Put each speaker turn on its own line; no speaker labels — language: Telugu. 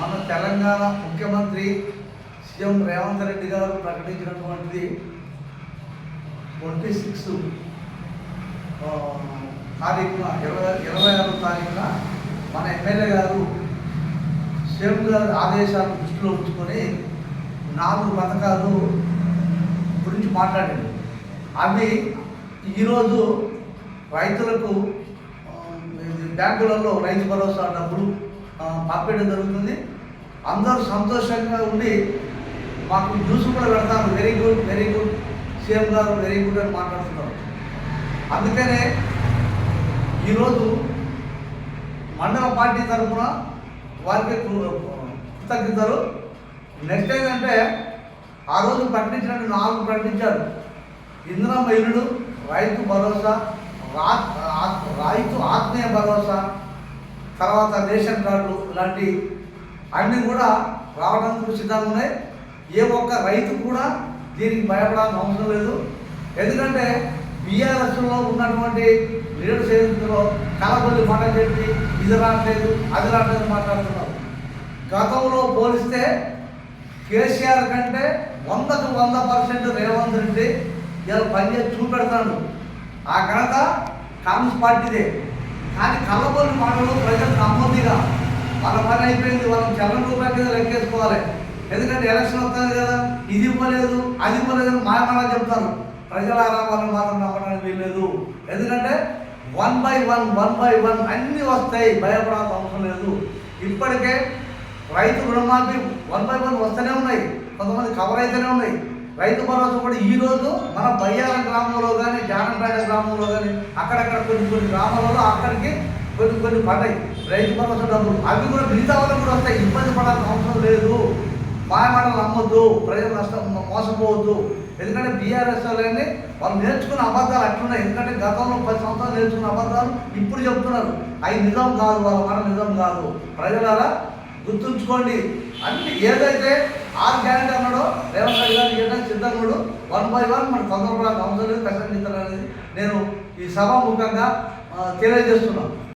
మన తెలంగాణ ముఖ్యమంత్రి సీఎం రేవంత్ రెడ్డి గారు ప్రకటించినటువంటిది ట్వంటీ సిక్స్ తారీఖున ఇరవై ఇరవై ఆరో తారీఖున మన ఎమ్మెల్యే గారు సీఎం గారి ఆదేశాలు దృష్టిలో ఉంచుకొని నాలుగు పథకాలు గురించి మాట్లాడారు. అవి ఈరోజు రైతులకు బ్యాంకులలో రైతు భరోసా డబ్బులు పంపించడం జరుగుతుంది. అందరూ సంతోషంగా ఉండి మాకు న్యూస్ కూడా పెడతారు. Very good very good CM గారు వెరీ గుడ్ అని మాట్లాడుతున్నారు. అందుకనే ఈరోజు మండల పార్టీ తరఫున వారికి కృతజ్ఞతలు. నెక్స్ట్ ఏంటంటే ఆ రోజు ప్రకటించినట్టు నాలుగు ప్రకటించారు. ఇందిరమ్మ ఇల్లుడు రైతు భరోసా రా రైతు ఆత్మీయ భరోసా తర్వాత రేషన్ కార్డు ఇలాంటి అన్నీ కూడా రావడానికి సిద్ధంగా ఉన్నాయి. ఏ ఒక్క రైతు కూడా దీనికి భయపడాల్సిన అవసరం లేదు. ఎందుకంటే బీఆర్ఎస్లో ఉన్నటువంటి లీడర్స్ ఏజెన్సీలో కలబొల్లి మాట చెప్పి ఇది రావట్లేదు అది రావట్లేదు మాట్లాడుతున్నారు. గతంలో పోలిస్తే కేసీఆర్ కంటే వందకు వంద పర్సెంట్ రేవంత్ రెడ్డి ఇలా పనిచేసి చూపెడతాడు. ఆ ఘనత కాంగ్రెస్ పార్టీదే. కానీ కళ్ళబొల్లి మాటలు ప్రజలు వాళ్ళ పని అయిపోయింది వాళ్ళని చలన రూపాయల కింద లెక్కేసుకోవాలి. ఎందుకంటే ఎలక్షన్ వస్తుంది కదా ఇది ఇవ్వలేదు అది ఇవ్వలేదు అని మాయమాట చెప్తారు. ప్రజల వాళ్ళని మాత్రం నమ్మడానికి వీల్లేదు. ఎందుకంటే one by one one by one అన్నీ వస్తాయి భయపడాల్సిన అవసరం లేదు. ఇప్పటికే రైతు రుణమాఫీ వన్ బై వన్ వస్తూనే ఉన్నాయి. కొంతమంది కవర్ అయితేనే ఉన్నాయి. రైతు భరోసా కూడా ఈ రోజు మన బయ్యాల గ్రామంలో కానీ జానంపేట గ్రామంలో కానీ అక్కడక్కడ కొన్ని కొన్ని గ్రామాలలో అక్కడికి కొన్ని కొన్ని పడ్డాయి. రైతు భరోసా డబ్బులు. అవి కూడా మిగతా వాళ్ళకి కూడా వస్తాయి. ఇబ్బంది పడాల్సిన అవసరం లేదు. మాయమాటలు నమ్మొద్దు. ప్రజలు నష్టం మోసపోవద్దు. ఎందుకంటే బీఆర్ఎస్ వాళ్ళని వాళ్ళు నేర్చుకున్న అబద్ధాలు అట్లున్నాయి. ఎందుకంటే గతంలో పది సంవత్సరాలు నేర్చుకున్న అబద్ధాలు ఇప్పుడు చెప్తున్నారు. అవి నిజం కాదు వాళ్ళ మనం నిజం కాదు. ప్రజలారా గుర్తుంచుకోండి. అన్ని ఏదైతే ఆరు గ్యారెంటీ అన్నాడో రేవంత్ రెడ్డి గారు చేయడానికి సిద్ధంగుడు వన్ బై వన్ మన తొందరపడాల్సిన అవసరం లేదు. కష్టం అనేది నేను ఈ సభ ముఖంగా తెలియజేస్తున్నాను.